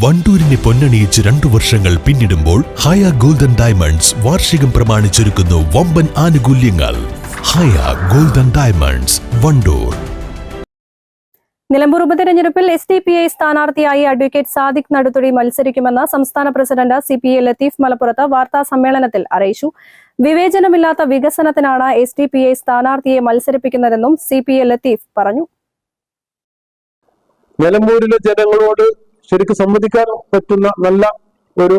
വണ്ടൂരിനെ പൊന്നണിയിച്ച് രണ്ടു വർഷങ്ങൾ പിന്നിടുമ്പോൾ ഹയ ഗോൾഡൻ ഡയമണ്ട്സ് വാർഷികം പ്രമാണിച്ചൊരുക്കുന്നു വമ്പൻ ആനുകൂല്യങ്ങൾ. Haya golden diamonds Wandoor. Nilambur ഉപതെരഞ്ഞെടുപ്പിൽ എസ് ഡി പി ഐ സ്ഥാനാർത്ഥിയായി അഡ്വക്കേറ്റ് സാദിഖ് നടുത്തുടി മത്സരിക്കുമെന്ന് സംസ്ഥാന president C P A Latheef മലപ്പുറത്ത് വാർത്താ സമ്മേളനത്തിൽ അറിയിച്ചു. വിവേചനമില്ലാത്ത വികസനത്തിനാണ് എസ് ഡി പി ഐ സ്ഥാനാർത്ഥിയെ മത്സരിപ്പിക്കുന്നതെന്നും സി പി എ ലത്തീഫ് പറഞ്ഞു. നിലമ്പൂരിലെ ജനങ്ങളോട് ശരിക്കും സംവദിക്കാൻ പറ്റുന്ന നല്ല ഒരു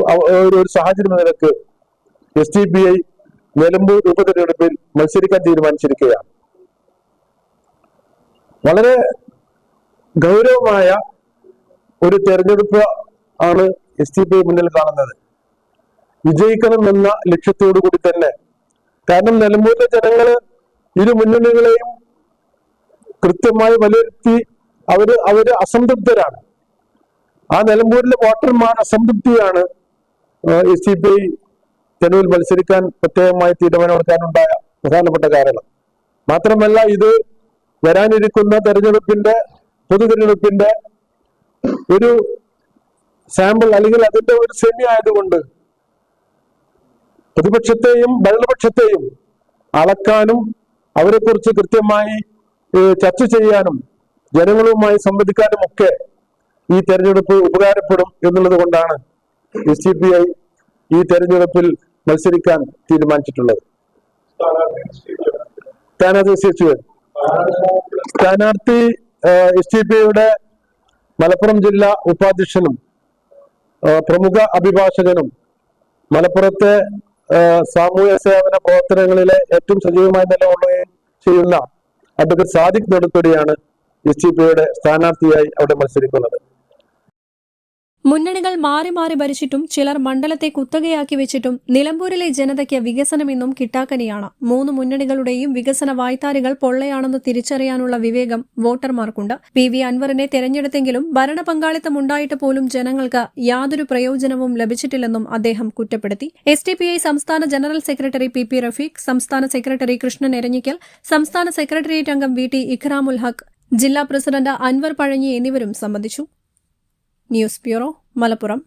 ഒരു സാഹചര്യം നിലയ്ക്ക് S T B I Nilambur ഉപതെരഞ്ഞെടുപ്പിൽ മത്സരിക്കാൻ തീരുമാനിച്ചിരിക്കുകയാണ്. വളരെ ഗൗരവമായ ഒരു തെരഞ്ഞെടുപ്പ് ആണ് എസ് ടി പി മുന്നിൽ കാണുന്നത്. വിജയിക്കണം എന്ന ലക്ഷ്യത്തോടു കൂടി തന്നെ. കാരണം നിലമ്പൂരിലെ ജനങ്ങൾ ഇരു മുന്നണികളെയും കൃത്യമായി വിലയിരുത്തി അവർ അവർ അസംതൃപ്തരാണ്. ആ നിലമ്പൂരിലെ വോട്ടർമാർ അസംതൃപ്തിയാണ് എസ് സി പി ഐ തെരുവിൽ മത്സരിക്കാൻ പ്രത്യേകമായി തീരുമാനമെടുക്കാനുണ്ടായ പ്രധാനപ്പെട്ട കാരണം. മാത്രമല്ല ഇത് വരാനിരിക്കുന്ന തെരഞ്ഞെടുപ്പിന്റെ പൊതു തെരഞ്ഞെടുപ്പിന്റെ ഒരു സാമ്പിൾ അല്ലെങ്കിൽ അതിന്റെ ഒരു സെമി ആയതുകൊണ്ട് പ്രതിപക്ഷത്തെയും ഭരണപക്ഷത്തെയും അളക്കാനും അവരെക്കുറിച്ച് കൃത്യമായി ചർച്ച ചെയ്യാനും ജനങ്ങളുമായി സംവദിക്കാനും ഒക്കെ ഈ തെരഞ്ഞെടുപ്പ് ഉപകാരപ്പെടും എന്നുള്ളത് കൊണ്ടാണ് എസ് പി ഐ ഈ തെരഞ്ഞെടുപ്പിൽ മത്സരിക്കാൻ തീരുമാനിച്ചിട്ടുള്ളത്. സ്ഥാനാർത്ഥി നിശ്ചയിച്ചു സ്ഥാനാർത്ഥി എസ് ഡി പി ഐയുടെ മലപ്പുറം ജില്ലാ ഉപാധ്യക്ഷനും പ്രമുഖ അഭിഭാഷകനും മലപ്പുറത്തെ സാമൂഹ്യ സേവന പ്രവർത്തനങ്ങളിലെ ഏറ്റവും സജീവമായി നിലകൊള്ളുകയും ചെയ്യുന്ന അഡ്വക്കേറ്റ് സാദിഖ് നെടുത്തൊടിയാണ് എസ് ഡി പി ഐയുടെ സ്ഥാനാർത്ഥിയായി അവിടെ മത്സരിക്കുന്നത്. മുന്നണികൾ മാറി മാറി ഭരിച്ചിട്ടും ചിലർ മണ്ഡലത്തെ കുത്തകയാക്കി വെച്ചിട്ടും നിലമ്പൂരിലെ ജനതയ്ക്ക് വികസനമെന്നും കിട്ടാക്കനിയാണ്. മൂന്ന് മുന്നണികളുടെയും വികസന വായ്ത്താരികൾ പൊള്ളയാണെന്ന് തിരിച്ചറിയാനുള്ള വിവേകം വോട്ടർമാർക്കുണ്ട്. പി വി അൻവറിനെ തെരഞ്ഞെടുത്തെങ്കിലും ഭരണ പങ്കാളിത്തം ഉണ്ടായിട്ട് പോലും ജനങ്ങൾക്ക് യാതൊരു പ്രയോജനവും ലഭിച്ചിട്ടില്ലെന്നും അദ്ദേഹം കുറ്റപ്പെടുത്തി. എസ് ഡി പി ഐ സംസ്ഥാന general secretary P P Rafeeq സംസ്ഥാന സെക്രട്ടറി കൃഷ്ണൻ എരഞ്ഞിക്കൽ സംസ്ഥാന സെക്രട്ടേറിയറ്റ് അംഗം വി ടി ഇഖ്റാമുൽ ഹക്ക് ജില്ലാ പ്രസിഡന്റ് അൻവർ പഴഞ്ഞി എന്നിവരും സംബന്ധിച്ചു. News bureau Malappuram